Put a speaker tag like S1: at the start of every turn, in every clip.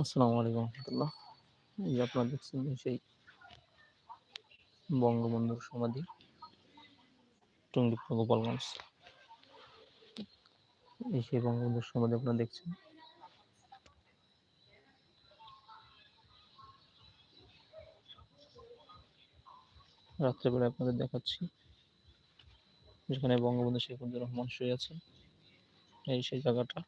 S1: আসসালামু আলাইকুম রহমতুল্লাহ। এই আপনারা দেখছেন সেই বঙ্গবন্ধুর সমাধি, টুঙ্গিপাড়া গোপালগঞ্জ। এই সেই বঙ্গবন্ধুর সমাধি আপনারা দেখছেন। রাত্রেবেলা আপনাদের দেখাচ্ছি, যেখানে বঙ্গবন্ধু শেখ মুজিবুর রহমান শুয়ে আছেন। এই সেই জায়গাটা।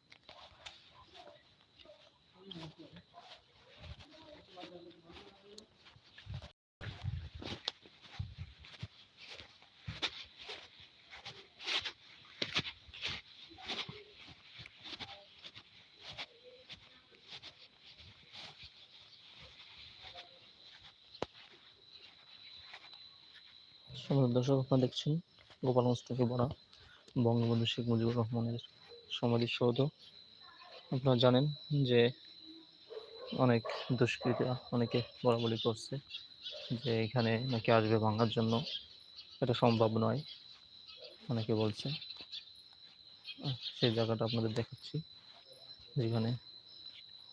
S1: সম্মানিত দর্শক, আপনারা দেখছেন গোপালগঞ্জ থেকে বড়া বঙ্গবন্ধু শেখ মুজিবুর রহমানের সমাধিসৌধ আপনারা জানেন যে অনেক দুষ্কৃতীরা অনেকে বলাবলি করছে যে এখানে নাকি আসবে ভাঙার জন্য। এটা সম্ভব নয়, অনেকে বলছে। সেই জায়গাটা আপনাদের দেখাচ্ছি, যেখানে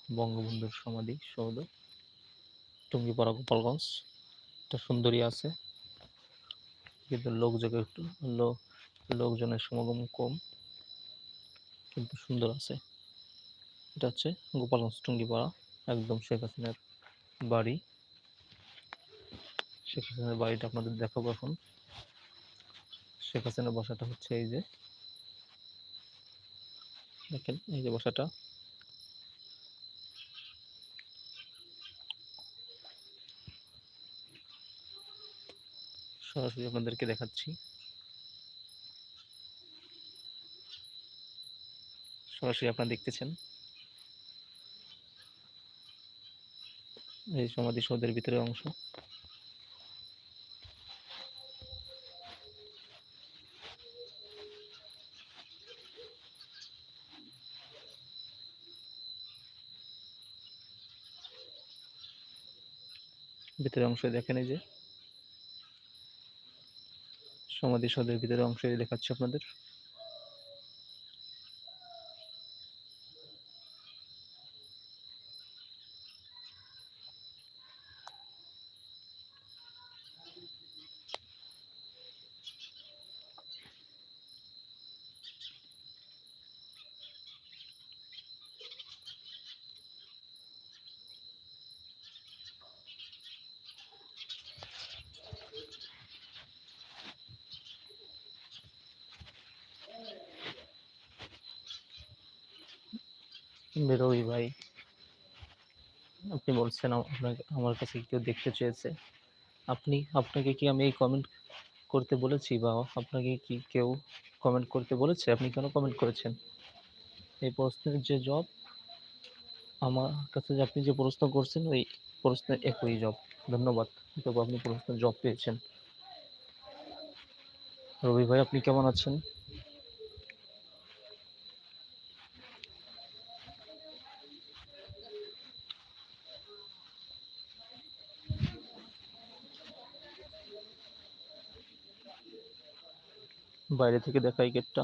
S1: বঙ্গবন্ধুর সমাধি সৌধ। টুঙ্গিপাড়া গোপালগঞ্জ একটা সুন্দরী আছে। কিন্তু লোকযোগ একটু লোক লোকজনের সমাগম কম, কিন্তু সুন্দর আছে। এটা হচ্ছে গোপালগঞ্জ টুঙ্গিপাড়া একদম শেখ হাসিনার বাড়ি। শেখ হাসিনার বাড়িটা আপনাদের দেখাবো এখন। শেখ হাসিনার বাসাটা হচ্ছে এই যে, দেখেন এই যে বাসাটা। সরাসরি আপনাদেরকে দেখাচ্ছি। সরাসরি আপনারা দেখতেছেন। এই সমাধি সৌধের ভিতরে অংশ। ভিতরে অংশ দেখেন এই যে। সমাধি সৌধের ভিতরে অংশ দেখাচ্ছি আপনাদের। বেরোই ভাই। আপনি বলছেন আপনাকে, আমার কাছে কেউ দেখতে চেয়েছে। আপনি, আপনাকে কি আমি এই কমেন্ট করতে বলেছি বা আপনাকে কি কেউ কমেন্ট করতে বলেছে? আপনি কেন কমেন্ট করেছেন? এই প্রশ্নের যে জব আমার কাছে যে আপনি যে প্রশ্ন করছেন, ওই প্রশ্নের একই জব ধন্যবাদ। তবু আপনি প্রশ্নের জব পেয়েছেন। রবি ভাই, আপনি কেমন আছেন? বাইরে থেকে দেখাই গেটটা